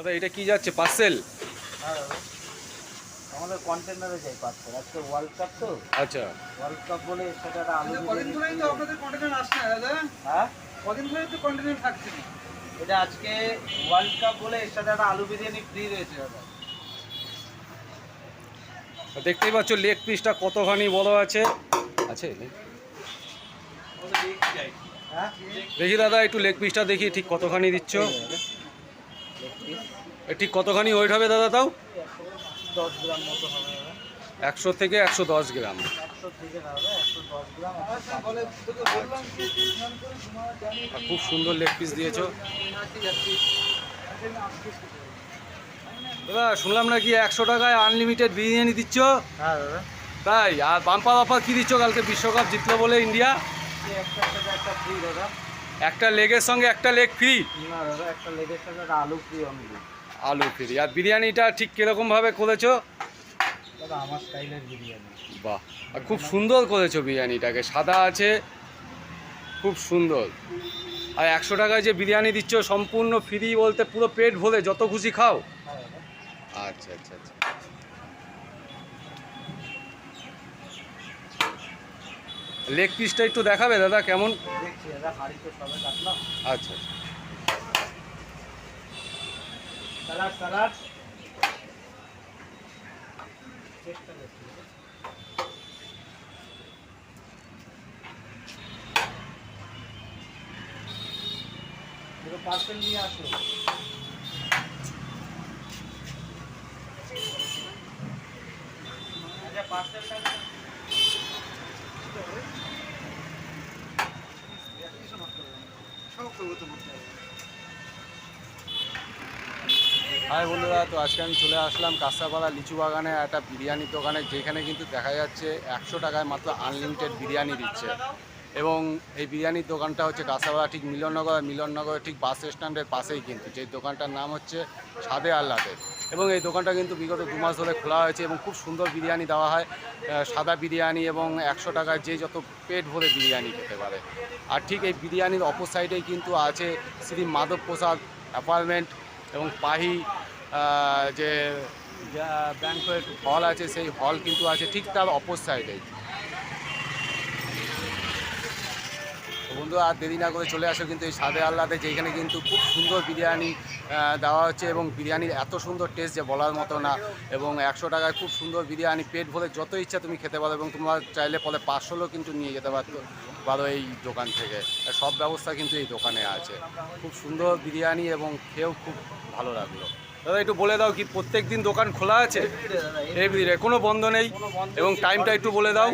দাদা এটা কি যাচ্ছে? পার্সেল হ্যাঁ দাদা আমাদের কন্টেনারে যাই পার্সেল আজকে ওয়ার্ল্ড কাপ তো। আচ্ছা। ওয়ার্ল্ড কাপ বলে এর আলু কদিন ধরেই তো আপনাদের কন্টেনার আসছে না দাদা? হ্যাঁ? কদিন ধরেই তো কন্টেনার থাকছে এটা আজকে ওয়ার্ল্ড কাপ বলে এর সাথে একটা আলু বিরিয়ানি ফ্রি রয়েছে দাদা। দেখতেই পাচ্ছ লেগ পিসটা কতখানি বড় আছে। আছে হ্যাঁ? দেখি দাদা একটু লেগ পিসটা দেখি ঠিক কতখানি দিচ্ছ। ঠিক কতখানি ওয়েট হবে দাদা তাও? দশ গ্রাম মতো হবে একশো থেকে একশো দশ গ্রাম। খুব সুন্দর লেগ পিস দিয়েছ। দাদা শুনলাম নাকি একশো টাকায় আনলিমিটেড বিরিয়ানি দিচ্ছ? হ্যাঁ দাদা। তাই আর বাম্পার বাম্পার কী দিচ্ছ? কালকে বিশ্বকাপ জিতলো বলে ইন্ডিয়া। একটা দাদা। একটা লেগের সঙ্গে একটা লেগ ফ্রি না দাদা একটা লেগের সাথে একটা আলু ফ্রি আলু ফ্রি আর বিরিয়ানিটা ঠিক কীরকমভাবে করেছ? দাদা আমার স্টাইলের বিরিয়ানি। বাহ। আর খুব সুন্দর করেছ বিরিয়ানিটাকে। সাদা আছে খুব সুন্দর। আর একশো টাকায় যে বিরিয়ানি দিচ্ছ সম্পূর্ণ ফ্রি বলতে পুরো পেট ভরে যত খুশি খাও। হ্যাঁ আচ্ছা আচ্ছা আচ্ছা। লেগ পিসটা একটু দেখাবে দাদা কেমন? আচ্ছা আচ্ছা। পার্সেল নিয়ে আসো। আচ্ছা পার্সেলটা সব করব তোমার হাই বন্ধুরা, তো আজকে আমি চলে আসলাম কাঁসাপাড়া লিচু বাগানে একটা বিরিয়ানির দোকানে, যেখানে কিন্তু দেখা যাচ্ছে একশো টাকায় মাত্র আনলিমিটেড বিরিয়ানি দিচ্ছে। এবং এই বিরিয়ানির দোকানটা হচ্ছে কাঁসাপাড়া, ঠিক মিলননগর, আর মিলননগরের ঠিক বাস স্ট্যান্ডের পাশেই কিন্তু, যে দোকানটার নাম হচ্ছে সাদে আল্লাতে এবং এই দোকানটা কিন্তু বিগত দু মাস ধরে খোলা হয়েছে এবং খুব সুন্দর বিরিয়ানি দেওয়া হয় সাদা বিরিয়ানি এবং একশো টাকায় যে যত পেট ভরে বিরিয়ানি খেতে পারে। আর ঠিক এই বিরিয়ানির অপর সাইডেই কিন্তু আছে শ্রী মাধব প্রসাদ অ্যাপার্টমেন্ট এবং পাহি যে ব্যাংকোয়েট হল আছে, সেই হল কিন্তু আছে ঠিক তার অপর সাইডেই তো বন্ধু, আর দেরি না করে চলে আসো কিন্তু এই সাদে আল্লাতে যেখানে কিন্তু খুব সুন্দর বিরিয়ানি দেওয়া হচ্ছে এবং বিরিয়ানির এত সুন্দর টেস্ট যে বলার মতো না। এবং একশো টাকায় খুব সুন্দর বিরিয়ানি, পেট ভরে যত ইচ্ছা তুমি খেতে পারো এবং তোমার চাইলে পরে পার্সেলও কিন্তু নিয়ে যেতে পারতো, পারো এই দোকান থেকে। সব ব্যবস্থা কিন্তু এই দোকানে আছে। খুব সুন্দর বিরিয়ানি এবং খেয়েও খুব ভালো লাগল। দাদা, একটু বলে দাও কি প্রত্যেক দিন দোকান খোলা আছে? কোনো বন্ধ নেই। এবং টাইমটা একটু বলে দাও।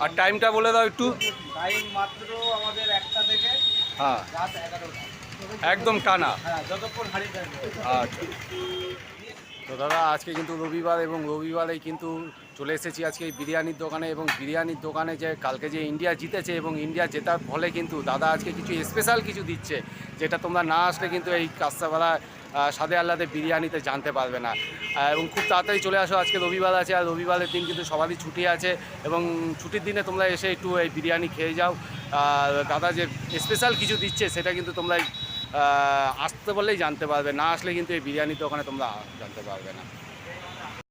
আর টাইমটা বলে দাও একটু। হ্যাঁ। একদম টানা। আচ্ছা। তো দাদা, আজকে কিন্তু রবিবার এবং রবিবারেই কিন্তু চলে এসেছি আজকে এই বিরিয়ানির দোকানে এবং বিরিয়ানির দোকানে যে কালকে যে ইন্ডিয়া জিতেছে এবং ইন্ডিয়া জেতার ফলে কিন্তু দাদা আজকে কিছু স্পেশাল কিছু দিচ্ছে, যেটা তোমরা না আসলে কিন্তু এই কাস্তাবেলা সাদে আল্লাতে বিরিয়ানিতে জানতে পারবে না। এবং খুব তাড়াতাড়ি চলে আসো, আজকে রবিবার আছে আর রবিবারের দিন কিন্তু সবারই ছুটি আছে এবং ছুটির দিনে তোমরা এসে একটু এই বিরিয়ানি খেয়ে যাও। আর দাদা যে স্পেশাল কিছু দিচ্ছে, সেটা কিন্তু তোমরা আসতে বললেই জানতে পারবে, না আসলে কিন্তু এই বিরিয়ানি তো ওখানে তোমরা জানতে পারবে না।